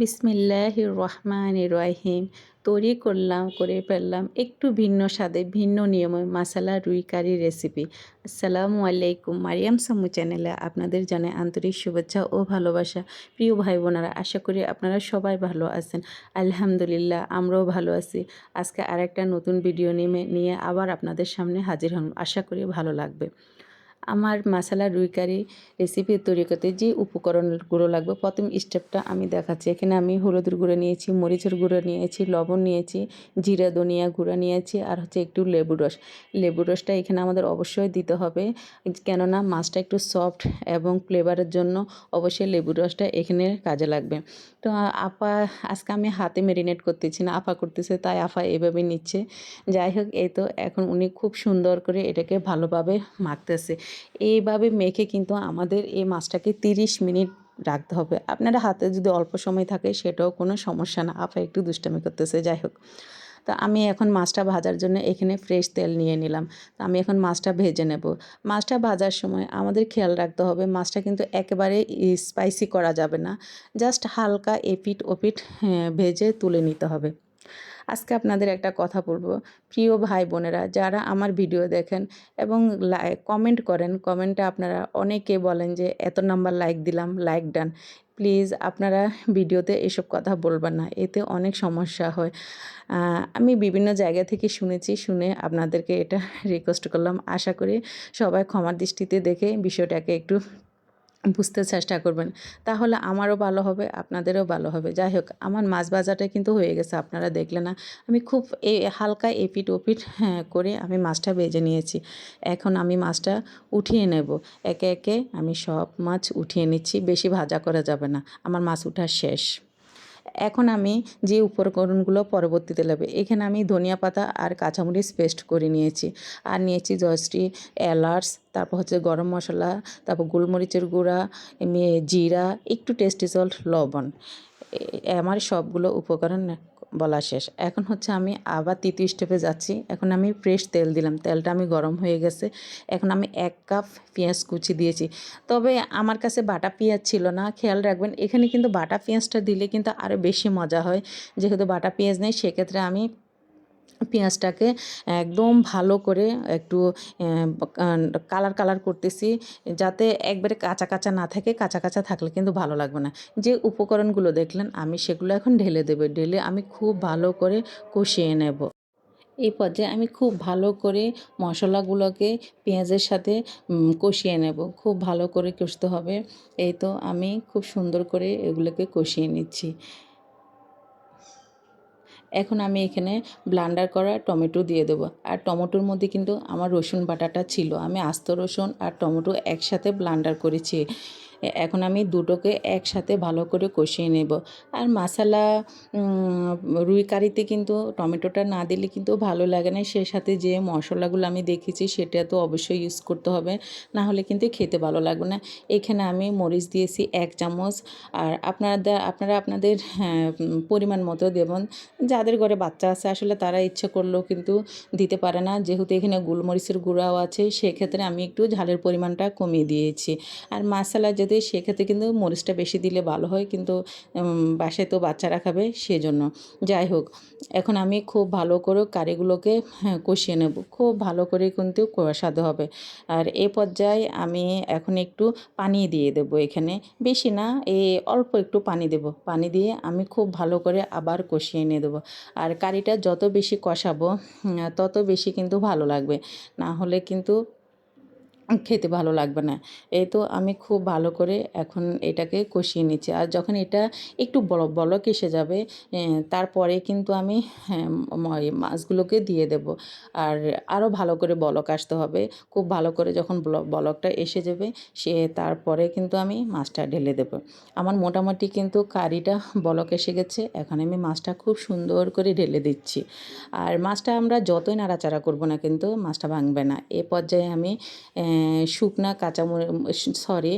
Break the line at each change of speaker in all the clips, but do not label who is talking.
বিসমিল্লাহ রহমান রহিম। তৈরি করলাম, করে ফেললাম একটু ভিন্ন স্বাদে ভিন্ন নিয়মে মাসালা রুই কারি রেসিপি। আসসালামু আলাইকুম। মারিয়াম সামু চ্যানেলে আপনাদের জানাই আন্তরিক শুভেচ্ছা ও ভালোবাসা। প্রিয় ভাই বোনেরা, আশা করি আপনারা সবাই ভালো আছেন। আলহামদুলিল্লাহ, আমরাও ভালো আছি। আজকে আরেকটা নতুন ভিডিও নিয়ে আবার আপনাদের সামনে হাজির হন আশা করি ভালো লাগবে। আমার মশালা রুই কারি রেসিপি তৈরি করতে যে উপকরণগুলো লাগবে, প্রথম স্টেপটা আমি দেখাচ্ছি। এখানে আমি হলুদের গুঁড়ো নিয়েছি, মরিচের গুঁড়ো নিয়েছি, লবণ নিয়েছি, জিরা, ধনিয়া গুঁড়ো নিয়েছি, আর হচ্ছে একটু লেবু রস। লেবু রসটা এখানে আমাদের অবশ্যই দিতে হবে, কেননা মাছটা একটু সফট এবং ফ্লেভারের জন্য অবশ্যই লেবু রসটা এখানে কাজে লাগবে। তো আপা, আজকে আমি হাতে মেরিনেট করতেছি না আফা করতেছে, তাই আফা এভাবে নিচ্ছে। যাই হোক, এই তো, এখন উনি খুব সুন্দর করে এটাকে ভালোভাবে মাখতেছে। এইভাবে মেখে কিন্তু আমাদের এই মাছটাকে তিরিশ মিনিট রাখতে হবে। আপনারা হাতে যদি অল্প সময় থাকে সেটাও কোনো সমস্যা না। আপা একটু দুষ্টামি করতেছে যাই হোক। তো আমি এখন মাছটা ভাজার জন্য এখানে ফ্রেশ তেল নিয়ে নিলাম। তো আমি এখন মাছটা ভেজে নেব। মাছটা ভাজার সময় আমাদের খেয়াল রাখতে হবে মাছটা কিন্তু একেবারে স্পাইসি করা যাবে না। জাস্ট হালকা এপিট ওপিট হ্যাঁ, ভেজে তুলে নিতে হবে। আজকে আপনাদের একটা কথা বলব। প্রিয় ভাই বোনেরা, যারা আমার ভিডিও দেখেন এবং কমেন্ট করেন কমেন্টে আপনারা অনেকে বলেন যে, এত নাম্বার লাইক দিলাম লাইক ডান প্লিজ আপনারা ভিডিওতে এসব কথা বলবেন না, এতে অনেক সমস্যা হয়। আমি বিভিন্ন জায়গা থেকে শুনেছি, শুনে আপনাদেরকে এটা রিকোয়েস্ট করলাম। আশা করি সবাই ক্ষমার দৃষ্টিতে দেখে বিষয়টাকে একটু বুঝতে চেষ্টা করবেন। তাহলে আমারও ভালো হবে, আপনাদেরও ভালো হবে। যাই হোক, আমার মাছ বাজারটা কিন্তু হয়ে গেছে, আপনারা দেখলে না। আমি খুব এ, হালকা এপিট ওপিট হ্যাঁ করে আমি মাছটা বেজে নিয়েছি। এখন আমি মাছটা উঠিয়ে নেব। একে একে আমি সব মাছ উঠিয়ে নিচ্ছি, বেশি ভাজা করা যাবে না। আমার মাছ উঠার শেষ। এখন আমি যে উপকরণগুলো পরবর্তীতে লাগবে, এখানে আমি ধনিয়া পাতা আর কাঁচামরিচ পেস্ট করে নিয়েছি। আর নিয়েছি জয়শ্রী এলার্স তারপর হচ্ছে গরম মশলা, তারপর গোলমরিচের গুঁড়া জিরা, একটু টেস্টি সল্ট লবণ। আমার সবগুলো উপকরণ বলা শেষ। এখন হচ্ছে আমি আবার তৃতীয় স্টেপে যাচ্ছি। এখন আমি ফ্রেশ তেল দিলাম। তেলটা আমি গরম হয়ে গেছে। এখন আমি এক কাপ পেঁয়াজ কুচি দিয়েছি। তবে আমার কাছে বাটা পেঁয়াজ ছিল না। খেয়াল রাখবেন, এখানে কিন্তু বাটা পেঁয়াজটা দিলে কিন্তু আরও বেশি মজা হয়। যেহেতু বাটা পেঁয়াজ নেই, সেক্ষেত্রে আমি পেঁয়াজটাকে একদম ভালো করে একটু কালার কালার করতেছি, যাতে একবারে কাঁচা কাঁচা না থাকে, কাঁচা কাঁচা থাকলে কিন্তু ভালো লাগবে না। যে উপকরণগুলো দেখলেন, আমি সেগুলো এখন ঢেলে দেবো। ঢেলে আমি খুব ভালো করে কষিয়ে নেব। এই পর্যায়ে আমি খুব ভালো করে মশলাগুলোকে পেঁয়াজের সাথে কষিয়ে নেব। খুব ভালো করে কষতে হবে। এই তো আমি খুব সুন্দর করে এগুলোকে কষিয়ে নিচ্ছি। এখন আমি এখানে ব্লান্ডার করা টমেটো দিয়ে দেবো। আর টমেটোর মধ্যে কিন্তু আমার রসুন বাটাটা ছিল। আমি আস্ত রসুন আর টমেটো একসাথে ব্লান্ডার করেছি। এখন আমি দুটোকে একসাথে ভালো করে কষিয়ে নেব। আর মশালা রুই কারিতে কিন্তু টমেটোটা না দিলে কিন্তু ভালো লাগে না। সে সাথে যে মশলাগুলো আমি দেখেছি সেটা তো অবশ্যই ইউজ করতে হবে না হলে কিন্তু খেতে ভালো লাগবে না। এখানে আমি মরিচ দিয়েছি এক চামচ। আর আপনারা আপনারা আপনাদের হ্যাঁ, পরিমাণ মতো দেবেন। যাদের ঘরে বাচ্চা আছে আসলে তারা ইচ্ছে করলেও কিন্তু দিতে পারে না। যেহেতু এখানে গোলমরিচের গুঁড়াও আছে সেক্ষেত্রে আমি একটু ঝালের পরিমাণটা কমিয়ে দিয়েছি। আর মশলা যদি যদি সেক্ষেত্রে কিন্তু মরিচটা বেশি দিলে ভালো হয় কিন্তু বাসায় তো বাচ্চারা খাবে সেজন্য। যাই হোক এখন আমি খুব ভালো করে কারিগুলোকে হ্যাঁ, কষিয়ে নেব। খুব ভালো করে কিন্তু কষাতে হবে। আর এ পর্যায়ে আমি এখন একটু পানি দিয়ে দেব এখানে। বেশি না এই অল্প একটু পানি দেব। পানি দিয়ে আমি খুব ভালো করে আবার কষিয়ে নিয়ে দেবো। আর কারিটা যত বেশি কষাবো তত বেশি কিন্তু ভালো লাগবে। না হলে কিন্তু খেতে ভালো লাগবে না। এই তো আমি খুব ভালো করে এখন এটাকে কষিয়ে নিচ্ছি। আর যখন এটা একটু বড় বলক এসে যাবে তারপরে কিন্তু আমি হ্যাঁ, মাছগুলোকে দিয়ে দেব। আর আরও ভালো করে বলক আসতে হবে। খুব ভালো করে যখন বলকটা এসে যাবে সে তারপরে কিন্তু আমি মাছটা ঢেলে দেব। আমার মোটামুটি কিন্তু কারিটা বলক এসে গেছে। এখন আমি মাছটা খুব সুন্দর করে ঢেলে দিচ্ছি। আর মাছটা আমরা যতই নাড়াচাড়া করব না কিন্তু মাছটা ভাঙবে না। এ পর্যায়ে আমি শুকনা কাঁচামরিচ সরি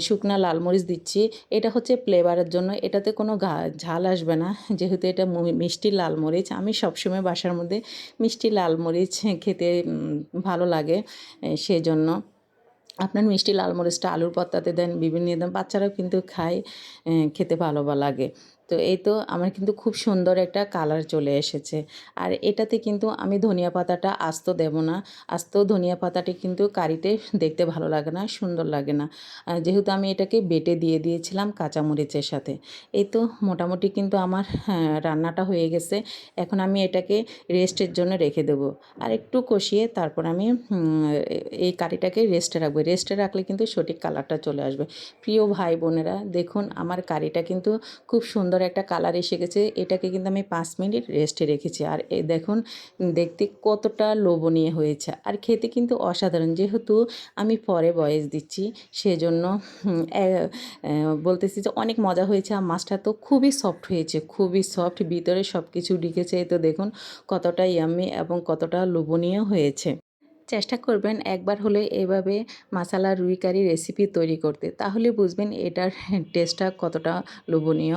শুকনা লাল মরিচ দিচ্ছি। এটা হচ্ছে ফ্লেভারের জন্য। এটাতে কোনো ঝাল আসবে না। যেহেতু এটা মিষ্টি লাল মরিচ। আমি সবসময় বাসার মধ্যে মিষ্টি লাল মরিচ খেতে ভালো লাগে সেজন্য। আপনার মিষ্টি লাল মরিচটা আলুর পত্তাতে দেন, বিভিন্ন দেন বাচ্চারাও কিন্তু খায় খেতে ভালো লাগে। তো এই তো আমার কিন্তু খুব সুন্দর একটা কালার চলে এসেছে। আর এটাতে কিন্তু আমি ধনিয়া পাতাটা আস্ত দেব না। আস্ত ধনিয়া পাতাটি কিন্তু কারিতে দেখতে ভালো লাগে না সুন্দর লাগে না। যেহেতু আমি এটাকে বেটে দিয়ে দিয়েছিলাম কাঁচামরিচের সাথে এই তো মোটামুটি কিন্তু আমার হ্যাঁ, রান্নাটা হয়ে গেছে। এখন আমি এটাকে রেস্টের জন্য রেখে দেবো। আর একটু কষিয়ে তারপর আমি এই কারিটাকে রেস্টে রাখব। রেস্টে রাখলে কিন্তু সঠিক কালারটা চলে আসবে। প্রিয় ভাই বোনেরা দেখুন আমার কারিটা কিন্তু খুব সুন্দর একটা কালার এসে গেছে। এটাকে কিন্তু আমি পাঁচ মিনিট রেস্টে রেখেছি। আর এই দেখুন দেখতে কতটা লোভনীয় হয়েছে। আর খেতে কিন্তু অসাধারণ। যেহেতু আমি পরে বয়স দিচ্ছি সেজন্য এ- এ, বলতেছি যে অনেক মজা হয়েছে। আর মাছটা তো খুবই সফট হয়েছে খুবই সফট ভিতরে সব কিছু ঢুকেছে তো দেখুন কতটা ইয়াম্মি এবং কতটা লোভনীয় হয়েছে। চেষ্টা করবেন একবার হলে এভাবে মাসালা রুই কারি রেসিপি তৈরি করতে। তাহলে বুঝবেন এটার টেস্টটা কতটা লোভনীয়।